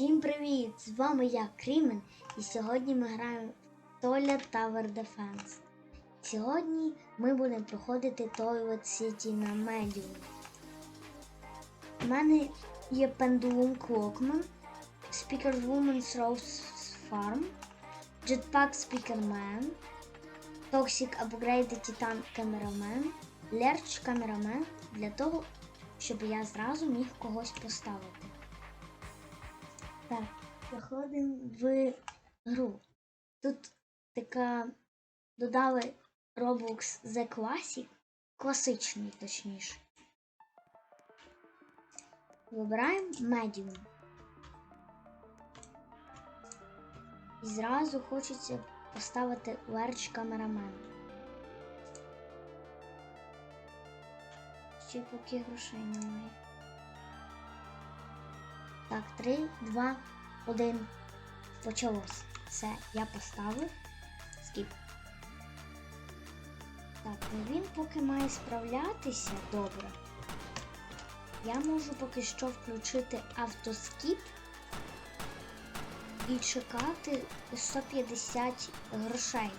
Всім привіт! З вами я, Крімен, і сьогодні ми граємо в Toilet Tower Defense. Сьогодні ми будемо проходити Toilet City на Medium. У мене є Pendulum Clockman, Speaker Woman's Rose Farm, Jetpack Speakerman, Toxic Upgrade Titan Cameraman, Lerch Cameraman для того, щоб я зразу міг когось поставити. Так, заходимо в гру. Тут така додали Roblox The Classic, класичний точніше. Вибираємо Medium. І зразу хочеться поставити Large Cameraman. Ще поки грошей немає. Так, 3, 2, 1. Почалось. Все, я поставив. Скіп. Так, ну він поки має справлятися добре. Я можу поки що включити автоскіп і чекати 150 грошей.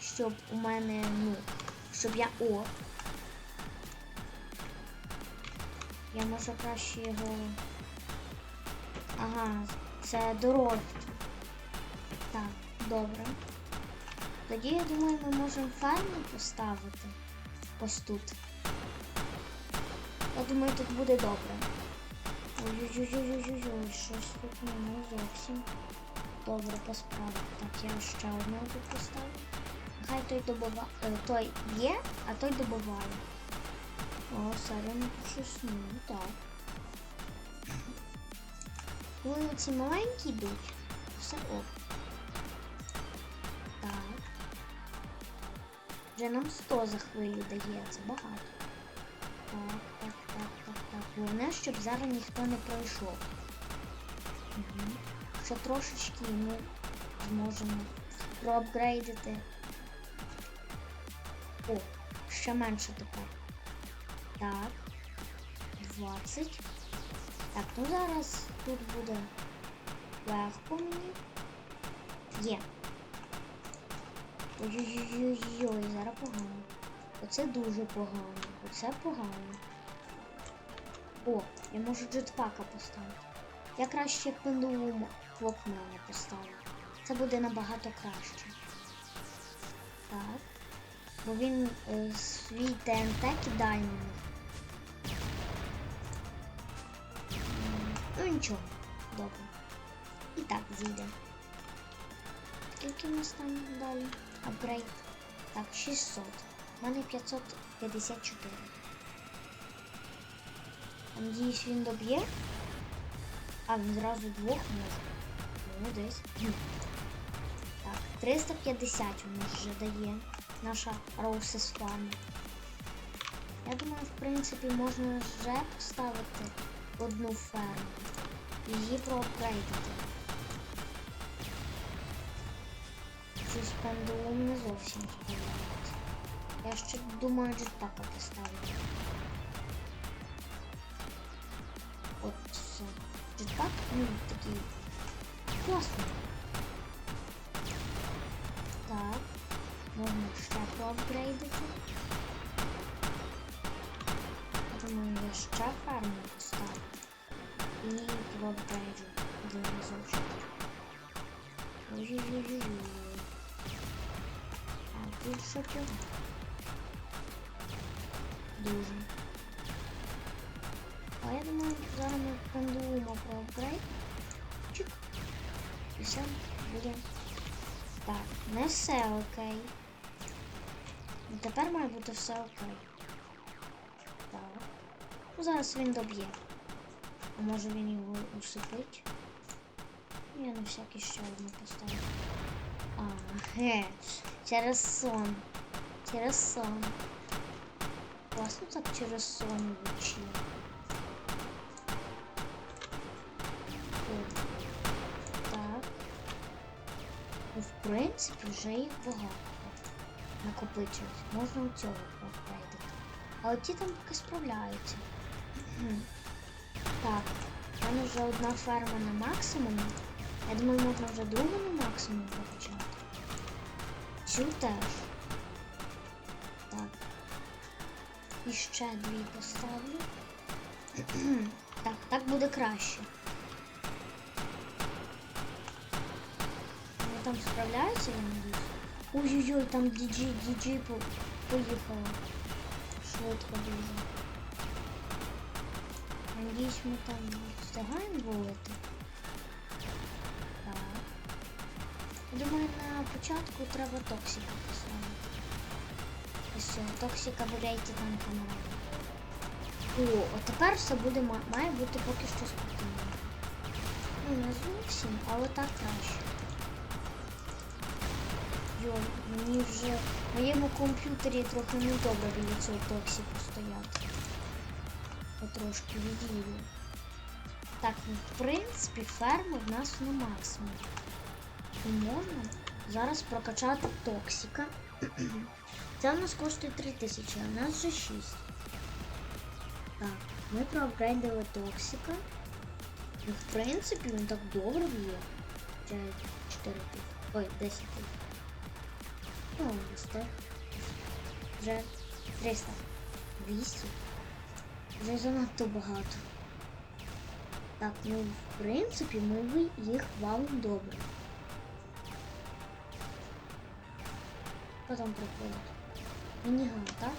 Щоб у мене, ну, щоб я о, Я можу краще його. Ага, це дорожче. Так, добре. Тоді я думаю, ми можемо ферму поставити ось тут. Я думаю, тут буде добре. Ой-ой-ой-ой-ой-ой, щось тут не зовсім добре посправити. Так, я ще одного тут поставлю. Нехай той добива... е, той є, а той добиває. О, сарен щось ну так. Коли ці маленькі йдуть, все ок. Так. Вже нам 100 за хвилю дає, це багато. Так, так, так, так, так. Головне, щоб зараз ніхто не пройшов. Угу. Ще трошечки ми зможемо проапгрейдити. О, ще менше тепер. Так. 20. Так, ну зараз тут буде легко мені. Є. Ой-ой-ой-ой, зараз погано. Оце дуже погано. Оце погано. О, я можу джетпака поставити. Я краще пендулум клокмена поставлю. Це буде набагато краще. Так. Бо він е, свій ТНТ кидає них. Нічого, добре. І так зійде. Скільки у нас там далі? Апгрейд. Так, 600. У мене 554. Надіюсь, він доб'є. А, він зразу двох може. Ну, десь. Так, 350 у нас вже дає наша Roses Farm. Я думаю, в принципі, можна вже поставити одну ферму її проапгрейдити. Щось пандулум не зовсім сподобається. Я ще думаю джетпака поставити. От все. Джетпак, ну, такий класний. Так. Можна ще проапгрейдити. Думаю, я ще ферму поставлю. І проапгрейджу один разочок. Ой-ой-ой-ой. А тут що цього? Дуже. А я думаю, зараз ми пендулума проапгрейд. Чик. І все буде. Так, не все окей. Ну, Тепер має бути все окей. Так. Ну, зараз він доб'є. А може він його усипить? Я на всякий ще одну поставлю. А, ге. Через сон. Через сон. Класно так через сон. О, Так. Ну, в принципі, вже їх багато накопичилось. Можна у цього проапгрейдити. Але ті там поки справляються. Так, там вже одна ферма на максимумі. Я думаю, можна вже другу на максимум прокачати. Цю теж. Так. І ще дві поставлю. так, так буде краще. Вони там справляються, я надіюсь? Ой-ой-ой, там діджі, діджі по поїхала. Швидко дуже. Надіюсь, ми там встигаємо вулити. Так. Думаю, на початку треба токсика поставити. Ось токсика берейте там камера. О, от тепер все буде ма- має бути поки що спокійно. Ну, не зовсім, але так краще. Йо, мені вже в моєму комп'ютері трохи недобре біля цього токсику стояти. Потрошки відійду. Так, ну в принципі ферма в нас на максимум. І можна зараз прокачати токсика. Це у нас коштує 3000, а в нас вже 6. Так, ми проапгрейдили токсика. І в принципі він так добре б'є. 4 тисячі. Ой, 10 тисяч. Ну, ось так. Вже 300. 200. Вже занадто багато. Так, ну в принципі ми їх валимо добре. Потім приходить. Мініган, так?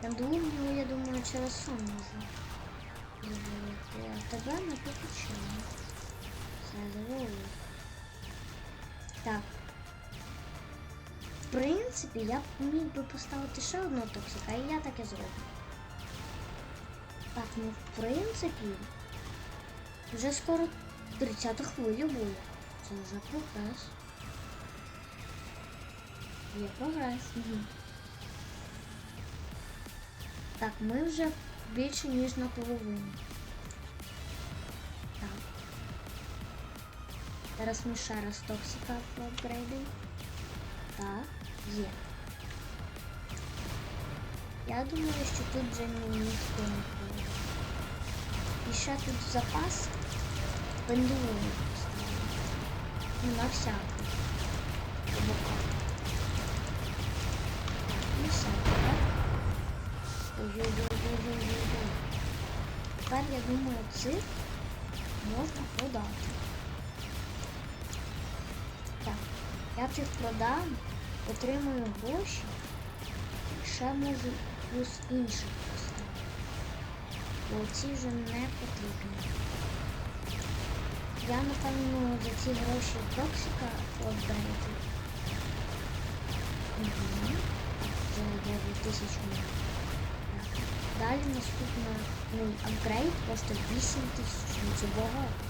Там другого, я думаю, через сон можна. А тебе не покачаємо. Все, завалили. Так. В принципі, я міг би поставити ще одного токсика, і я так і зроблю. Так, ну в принципі, вже скоро 30 хвиля буде. Це вже прогрес. Є прогрес. Угу. Так, ми вже більше ніж наполовину. Так. Зараз ми ще раз токсика апгрейдимо. Так, є. Я думаю, що тут вже ні- ніхто не ще тут запас пендулу. Ну, на всякий. Ну все, так? Ой-ой-ой-ой-ой-ой. Тепер я думаю, цих можна продати. Так, я цих продам, отримую гроші, ще можу плюс інших. Бо вже не потрібні. Я напевно за ці гроші токсика обдаю. Угу. За 9 тисяч монет. Так. Далі наступна ну, апгрейд коштує 8 тисяч. Ну це багато.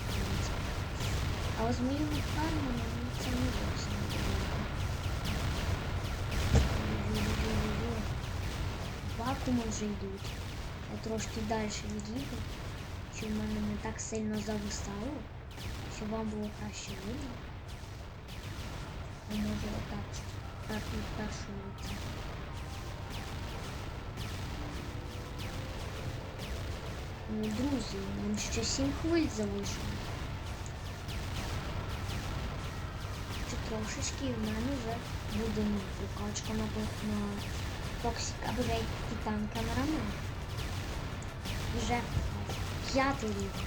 А ось мою фарму ну, це не зовсім. Ой-ой-ой-ой-ой. Вже йдуть. Я трошки далі відійду, щоб в мене не так сильно зависало, щоб вам було краще видно. Я можу отак, так лиця. Ну, друзі, нам ще сім хвиль залишилось. Ще трошечки в мене вже буде ну, прокачка на, на Toxic Upgrade Titan Cameraman. Вже п'ятий рівень.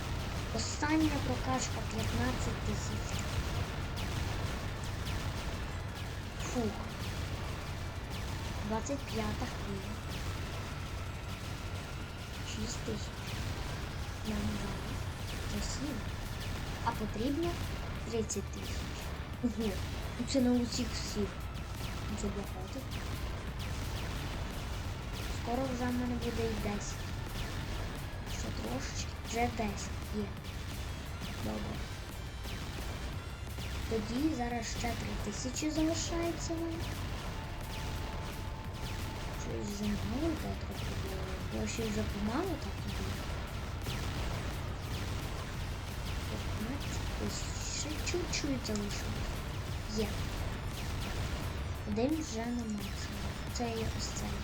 Остання прокачка 15 тисяч. Фух. 25 хвиля. 6 тисяч. Нам зараз. Це 7. А потрібно 30 тисяч. Ну це на усіх всіх. Це багато. Скоро вже в мене буде і 10. Ще трошечки. Вже 10 є. Добре. Тоді зараз ще 3 тисячі залишається вам. Щось вже мало йде трохи було. Гроші вже помало так іде. 15 тисяч. Ще чуть-чуть залишилось. Є. Один вже на максимум. Це є ось цей.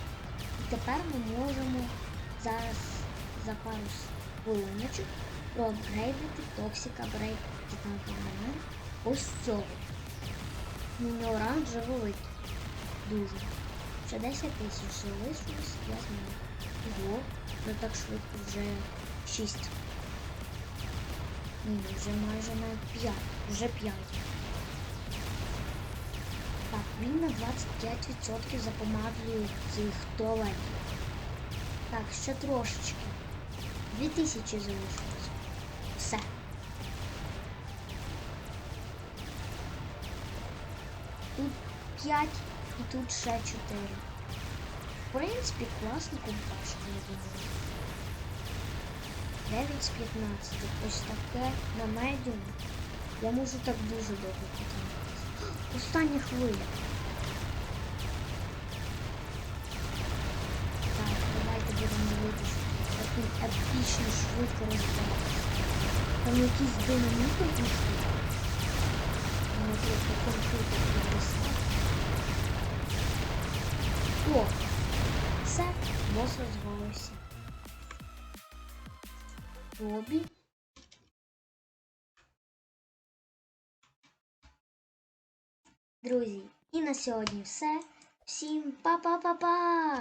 І тепер ми можемо зараз за пару хвилиночок проапгрейдити Upgrade Titan Cannon. Ось цього. Мені оранжевий вид. Дуже. Ще 10 тисяч залишилось, я знаю. Ого, вже так швидко вже 6. Ні, вже майже на 5. Вже 5. Так, він на 25% запомаглює цих туалетів. Так, ще трошечки. 2000 залишилось. Все. Тут 5 і тут ще 4. В принципі, класна компашка, я думаю. 9 з 15. Ось таке на медіум. Я можу так дуже довго потриматися. Остання хвиля. Епічно швидко розбирається. Там якісь динаміти пішли. Воно просто комп'ютер підвисає. О! Все, бос розвалився. Робі. Друзі, і на сьогодні все. Всім па-па-па-па!